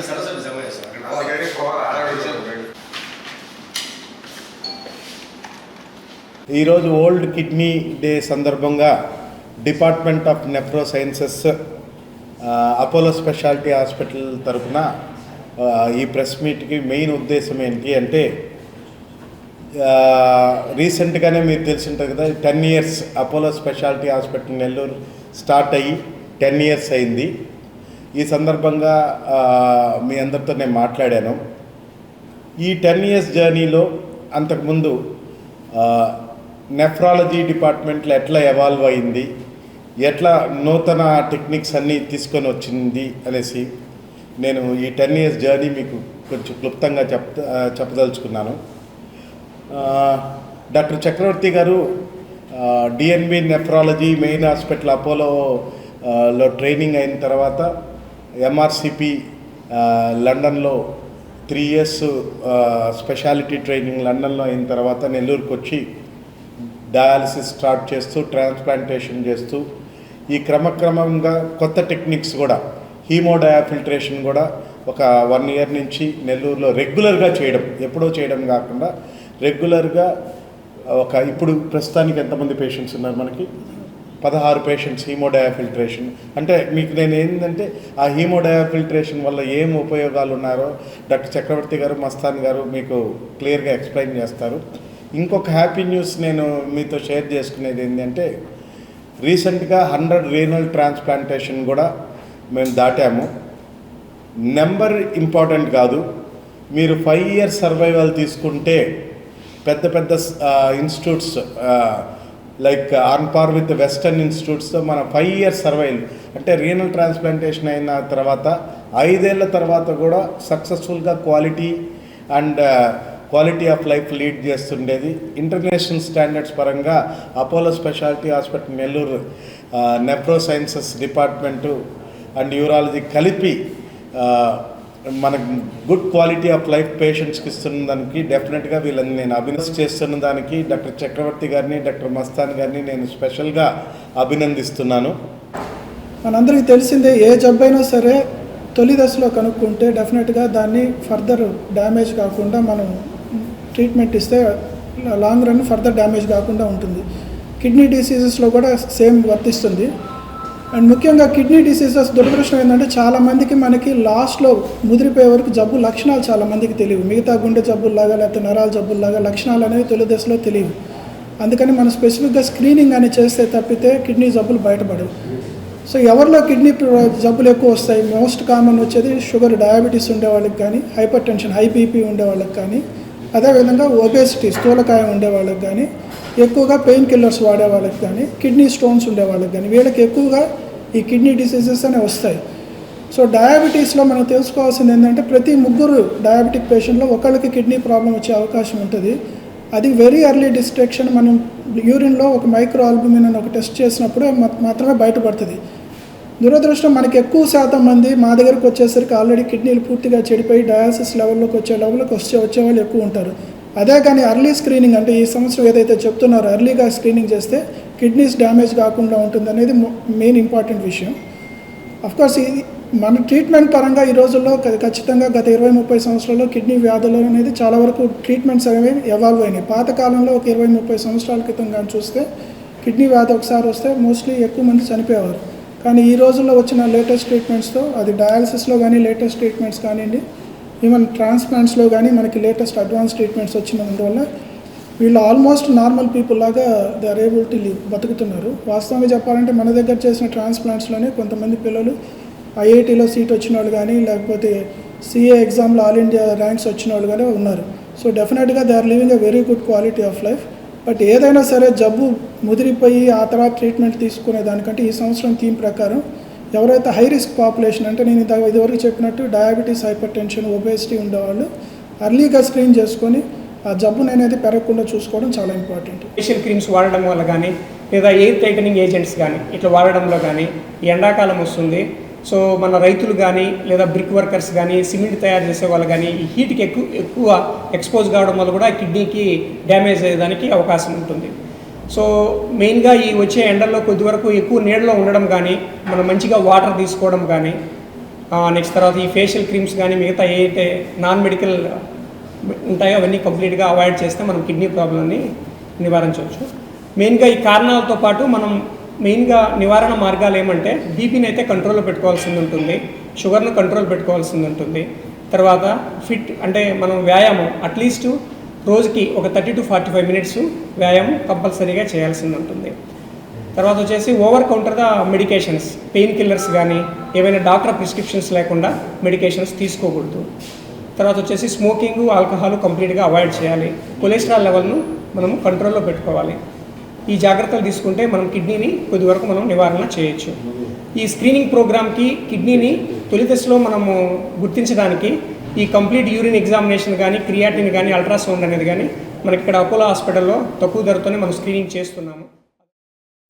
సరస్వతి సమావేశం అలాగే ఈరోజు ఓల్డ్ కిడ్నీ డే సందర్భంగా department of nephro sciences Apollo speciality hospital తరఫున ఈ ప్రెస్ మీట్కి మెయిన్ ఉద్దేశం ఏంటి అంటే రీసెంట్గానే మీరు తెలిసి ఉంటుంది కదా ten years Apollo speciality hospital Nellore start అయ్యి టెన్ ఇయర్స్ అయింది. ఈ సందర్భంగా మీ అందరితో నేను మాట్లాడాను. ఈ టెన్ ఇయర్స్ జర్నీలో అంతకుముందు నెఫ్రాలజీ డిపార్ట్మెంట్లో ఎట్లా ఎవాల్వ్ అయింది ఎట్లా నూతన టెక్నిక్స్ అన్నీ తీసుకొని వచ్చింది అనేసి నేను ఈ టెన్ ఇయర్స్ జర్నీ మీకు కొంచెం క్లుప్తంగా చెప్ చెప్పదలుచుకున్నాను. Doctor Chakravarthy garu DNB nephrology main hospital Apollo లో ట్రైనింగ్ అయిన తర్వాత ఎంఆర్సిపి లండన్లో త్రీ ఇయర్స్ స్పెషాలిటీ ట్రైనింగ్ లండన్లో అయిన తర్వాత నెల్లూరుకు వచ్చి డయాలసిస్ స్టార్ట్ చేస్తూ ట్రాన్స్ప్లాంటేషన్ చేస్తూ ఈ క్రమక్రమంగా కొత్త టెక్నిక్స్ కూడా హీమోడయాఫిల్ట్రేషన్ కూడా ఒక వన్ ఇయర్ నుంచి నెల్లూరులో రెగ్యులర్గా చేయడం ఎప్పుడో చేయడం కాకుండా రెగ్యులర్గా ఒక ఇప్పుడు ప్రస్తుతానికి ఎంతమంది పేషెంట్స్ ఉన్నారు మనకి? పదహారు పేషెంట్స్ హీమోడయాఫిల్ట్రేషన్ అంటే మీకు నేను ఏంటంటే ఆ హీమోడయాఫిల్ట్రేషన్ వల్ల ఏం ఉపయోగాలు ఉన్నారో డాక్టర్ చక్రవర్తి గారు మస్తాన్ గారు మీకు క్లియర్గా ఎక్స్ప్లెయిన్ చేస్తారు. ఇంకొక హ్యాపీ న్యూస్ నేను మీతో షేర్ చేసుకునేది ఏంటంటే రీసెంట్గా హండ్రెడ్ రీనల్ ట్రాన్స్ప్లాంటేషన్ కూడా మేము దాటాము. నెంబర్ ఇంపార్టెంట్ కాదు. మీరు ఫైవ్ ఇయర్స్ సర్వైవల్ తీసుకుంటే పెద్ద పెద్ద institutes like on par with western ఇన్స్టిట్యూట్స్తో మన ఫైవ్ ఇయర్స్ సర్వైవల్ అంటే రీనల్ ట్రాన్స్ప్లాంటేషన్ అయిన తర్వాత ఐదేళ్ళ తర్వాత కూడా సక్సెస్ఫుల్గా quality and quality of life lead చేస్తుండేది. International standards పరంగా Apollo speciality hospital Nellore nephro sciences department and urology కలిపి మనకు గుడ్ క్వాలిటీ ఆఫ్ లైఫ్ పేషెంట్స్కి ఇస్తున్న దానికి డెఫినెట్గా వీళ్ళని నేను అభినందన చేస్తున్న దానికి డాక్టర్ చక్రవర్తి గారిని డాక్టర్ మస్తాన్ గారిని నేను స్పెషల్గా అభినందిస్తున్నాను. మనందరికీ తెలిసిందే ఏ జబ్బైనా సరే తొలి దశలో కనుక్కుంటే డెఫినెట్గా దాన్ని ఫర్దర్ డ్యామేజ్ కాకుండా మనం ట్రీట్మెంట్ ఇస్తే లాంగ్ రన్ ఫర్దర్ డ్యామేజ్ కాకుండా ఉంటుంది. కిడ్నీ డిసీజెస్లో కూడా సేమ్ వర్తిస్తుంది. అండ్ ముఖ్యంగా కిడ్నీ డిసీజెస్ దురదృష్టం ఏంటంటే చాలామందికి మనకి లాస్ట్లో ముదిరిపోయే వరకు జబ్బు లక్షణాలు చాలామందికి తెలియవు. మిగతా గుండె జబ్బుల్లాగా లేకపోతే నరాల జబ్బుల్లాగా లక్షణాలు అనేవి తొలి దశలో తెలియవు. అందుకని మనం స్పెసిఫిక్గా స్క్రీనింగ్ అని చేస్తే తప్పితే కిడ్నీ జబ్బులు బయటపడవు. సో ఎవరిలో కిడ్నీ జబ్బులు ఎక్కువ వస్తాయి? మోస్ట్ కామన్ వచ్చేది షుగర్ డయాబెటీస్ ఉండే వాళ్ళకి కానీ హైపర్ టెన్షన్ హై బీపీ ఉండే వాళ్ళకి కానీ అదేవిధంగా ఒబేసిటీ స్థూలకాయం ఉండే వాళ్ళకి కానీ ఎక్కువగా పెయిన్ కిల్లర్స్ వాడే వాళ్ళకి కానీ కిడ్నీ స్టోన్స్ ఉండే వాళ్ళకి కానీ వీళ్ళకి ఎక్కువగా ఈ కిడ్నీ డిసీజెస్ అనే వస్తాయి. సో డయాబెటీస్లో మనం తెలుసుకోవాల్సింది ఏంటంటే ప్రతి ముగ్గురు డయాబెటిక్ పేషెంట్లో ఒకళ్ళకి కిడ్నీ ప్రాబ్లం వచ్చే అవకాశం ఉంటుంది. అది వెరీ ఎర్లీ డిస్ట్రక్షన్ మనం యూరిన్లో ఒక మైక్రో ఆల్బుమిన్ అని ఒక టెస్ట్ చేసినప్పుడే మాత్రమే బయటపడుతుంది. దురదృష్టం మనకి ఎక్కువ శాతం మంది మా దగ్గరకు వచ్చేసరికి ఆల్రెడీ కిడ్నీలు పూర్తిగా చెడిపోయి డయాలసిస్ లెవెల్లోకి వచ్చే లెవెల్కి వచ్చే వచ్చే వాళ్ళు ఎక్కువ ఉంటారు. అదే కానీ అర్లీ స్క్రీనింగ్ అంటే ఈ సంవత్సరం ఏదైతే చెప్తున్నారో అర్లీగా స్క్రీనింగ్ చేస్తే కిడ్నీస్ డ్యామేజ్ కాకుండా ఉంటుంది అనేది మెయిన్ ఇంపార్టెంట్ విషయం. అఫ్కోర్స్ ఇది మన ట్రీట్మెంట్ పరంగా ఈ రోజుల్లో ఖచ్చితంగా గత ఇరవై ముప్పై సంవత్సరాల్లో కిడ్నీ వ్యాధులు అనేది చాలా వరకు ట్రీట్మెంట్స్ అనేవి ఎవాల్వ్ అయినాయి. పాతకాలంలో ఒక ఇరవై ముప్పై సంవత్సరాల క్రితం కానీ చూస్తే కిడ్నీ వ్యాధి ఒకసారి వస్తే మోస్ట్లీ ఎక్కువ మంది చనిపోయేవారు. కానీ ఈ రోజుల్లో వచ్చిన లేటెస్ట్ ట్రీట్మెంట్స్తో అది డయాలసిస్లో కానీ లేటెస్ట్ ట్రీట్మెంట్స్ కానివ్వండి ఈవెన్ ట్రాన్స్ప్లాంట్స్లో కానీ మనకి లేటెస్ట్ అడ్వాన్స్ ట్రీట్మెంట్స్ వచ్చినందువల్ల వీళ్ళు ఆల్మోస్ట్ నార్మల్ పీపుల్ లాగా they are able to live బతుకుతున్నారు. వాస్తవంగా చెప్పాలంటే మన దగ్గర చేసిన ట్రాన్స్ప్లాంట్స్లోనే కొంతమంది పిల్లలు ఐఐటీలో సీట్ వచ్చిన వాళ్ళు కానీ లేకపోతే సిఏ ఎగ్జామ్లో ఆల్ ఇండియా ర్యాంక్స్ వచ్చిన వాళ్ళు కానీ ఉన్నారు. సో డెఫినెట్గా they are living a very good quality of life but ఏదైనా సరే జబ్బు ముదిరిపోయి ఆ తర్వాత ట్రీట్మెంట్ తీసుకునే దానికంటే ఈ సంవత్సరం థీమ్ ప్రకారం ఎవరైతే హై రిస్క్ పాపులేషన్ అంటే నేను ఇంత ఇదివరకు చెప్పినట్టు డయాబెటీస్ హైపర్ టెన్షన్ ఒబేసిటీ ఉండేవాళ్ళు అర్లీగా స్క్రీన్ చేసుకొని ఆ జబ్బును అనేది పెరగకుండా చూసుకోవడం చాలా ఇంపార్టెంట్. ఫేషియల్ క్రీమ్స్ వాడడం వల్ల కానీ లేదా ఎయిర్ టైటనింగ్ ఏజెంట్స్ కానీ ఇట్లా వాడడంలో కానీ ఎండాకాలం వస్తుంది. సో మన రైతులు కానీ లేదా బ్రిక్ వర్కర్స్ కానీ సిమెంట్ తయారు చేసే వాళ్ళు కానీ ఈ హీట్కి ఎక్కువ ఎక్కువ ఎక్స్పోజ్ కావడం వల్ల కూడా కిడ్నీకి డ్యామేజ్ అయ్యేదానికి అవకాశం ఉంటుంది. సో మెయిన్గా ఈ వచ్చే ఎండల్లో కొద్ది వరకు ఎక్కువ నీడలో ఉండడం కానీ మనం మంచిగా వాటర్ తీసుకోవడం కానీ నెక్స్ట్ తర్వాత ఈ ఫేషియల్ క్రీమ్స్ కానీ మిగతా ఏదైతే నాన్ మెడికల్ ఉంటాయో అవన్నీ కంప్లీట్గా అవాయిడ్ చేస్తే మనం కిడ్నీ ప్రాబ్లమ్ని నివారించవచ్చు. మెయిన్గా ఈ కారణాలతో పాటు మనం మెయిన్గా నివారణ మార్గాలు ఏమంటే బీపీని అయితే కంట్రోల్లో పెట్టుకోవాల్సింది ఉంటుంది షుగర్ను కంట్రోల్ పెట్టుకోవాల్సింది ఉంటుంది. తర్వాత ఫిట్ అంటే మనం వ్యాయామం అట్లీస్ట్ రోజుకి ఒక thirty to forty five minutes వ్యాయామం కంపల్సరీగా చేయాల్సింది ఉంటుంది. తర్వాత వచ్చేసి over counter the medications pain killers కానీ ఏవైనా డాక్టర్ ప్రిస్క్రిప్షన్స్ లేకుండా మెడికేషన్స్ తీసుకోకూడదు. తర్వాత వచ్చేసి స్మోకింగ్ ఆల్కహాల్ కంప్లీట్గా అవాయిడ్ చేయాలి. కొలెస్ట్రాల్ లెవెల్ను మనము కంట్రోల్లో పెట్టుకోవాలి. ఈ జాగ్రత్తలు తీసుకుంటే మనం కిడ్నీని కొద్ది వరకు మనం నివారణ చేయొచ్చు. ఈ స్క్రీనింగ్ ప్రోగ్రామ్కి కిడ్నీని తొలి దశలో మనము గుర్తించడానికి ఈ కంప్లీట్ యూరిన్ ఎగ్జామినేషన్ కానీ క్రియాటిన్ కానీ అల్ట్రాసౌండ్ అనేది కానీ మనకి ఇక్కడ అపోలో హాస్పిటల్లో తక్కువ ధరతోనే మనం స్క్రీనింగ్ చేస్తున్నాము.